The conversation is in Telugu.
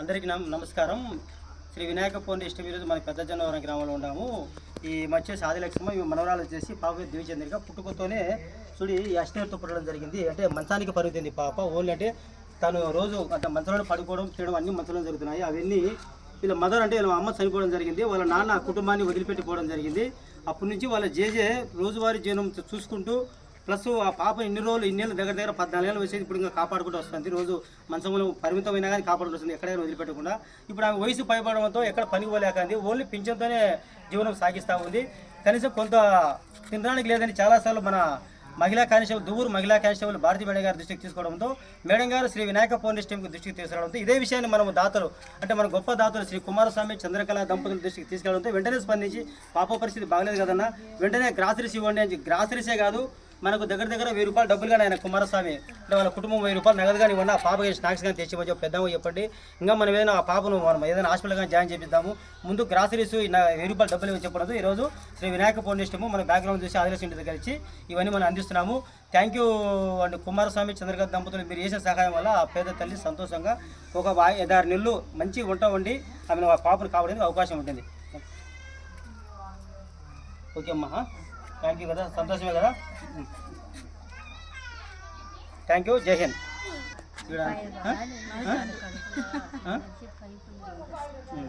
అందరికీ నమ నమస్కారం. శ్రీ వినాయక ఫౌండేషన్ ఈరోజు మన పెద్ద జనవరం గ్రామంలో ఉన్నాము. ఈ మధ్య సాదిలక్ష్మ ఈ మనవరాలు వచ్చేసి పాప దివిచంద్రిక పుట్టుకతోనే చూడి ఈ అష్టనేతో పుట్టడం జరిగింది. అంటే మంచానికి పరుగుతుంది పాప. ఓన్లీ అంటే తను రోజు అంటే మంచంలో పడుకోవడం చేయడం అన్ని మంచంలో జరుగుతున్నాయి. అవన్నీ వీళ్ళ మదర్ అంటే వీళ్ళ అమ్మ చనిపోవడం జరిగింది. వాళ్ళ నాన్న కుటుంబాన్ని వదిలిపెట్టిపోవడం జరిగింది. అప్పటి నుంచి వాళ్ళ జేజే రోజువారీ జీవనం చూసుకుంటూ ప్లస్ ఆ పాప ఇన్ని రోజులు ఇన్ని దగ్గర దగ్గర పద్నాలుగేళ్ళు వచ్చేది ఇప్పుడు ఇంకా కాపాడుకుంటూ వస్తుంది. రోజు మంచంలో పరిమితమైనా కానీ కాపాడుకుంటూ వస్తుంది ఎక్కడైనా వదిలిపెట్టకుండా. ఇప్పుడు ఆమె వయసు పైపడడంతో ఎక్కడ పనికి పోలేకంది ఓన్లీ పింఛన్తోనే జీవనం సాగిస్తూ ఉంది. కనీసం కొంత తినడానికి లేదని చాలాసార్లు మన మహిళా కానిస్టేబుల్ దువ్వూరు మహిళా కానిస్టేబుల్ భారతి మేడం గారి దృష్టికి తీసుకోవడంతో మేడం గారు శ్రీ వినాయక ఫౌండేషన్ దృష్టికి తీసుకురావడంతో ఇదే విషయాన్ని మనం దాతలు అంటే మన గొప్ప దాతలు శ్రీ కుమారస్వామి చంద్రకళ దంపతుల దృష్టికి తీసుకెళ్ళడంతో వెంటనే స్పందించి పాప పరిస్థితి బాగలేదు కదన్నా వెంటనే గ్రాసరీస్ ఇవ్వండి అని గ్రాసరీసే కాదు మనకు దగ్గర దగ్గర వెయ్యి రూపాయలు డబ్బులు కానీ ఆయన కుమారస్వామి అంటే వాళ్ళ కుటుంబం వెయ్యి రూపాయలు నగదు కానీ ఇవ్వండి ఆ పాపకి స్నాక్స్ కానీ తెచ్చి ఇవ్వచ్చు పెద్దమ్మ చెప్పండి. ఇంకా మనం ఏదైనా ఆ పాపను మనం ఏదైనా హాస్పిటల్ కానీ జాయిన్ చేపిద్దాము. ముందు గ్రాసరీస్ వెయ్యి రూపాయలు డబ్బులు ఇవ్వని చెప్పడంతో ఈరోజు శ్రీ వినాయక పౌర్ణిష్టము మన బ్యాక్గ్రౌండ్ చూసి ఆదిలాస్ ఇంటి దగ్గర ఇచ్చి ఇవన్నీ మనం అందిస్తున్నాము. థ్యాంక్ యూ అండి కుమారస్వామి చంద్రగత్ దంపతులు మీరు చేసిన సహాయం వల్ల ఆ పేద తల్లి సంతోషంగా ఒక ఐదారు నెలలు మంచి వంట వండి ఆమె ఆ పాపను కావడానికి అవకాశం ఉంటుంది. ఓకే అమ్మా. థ్యాంక్ యూ కదా సంతోషమే కదా థ్యాంక్ యూ జై హింద్ ఇక్కడ, ఆ? ఆ? ఆ? ఉం.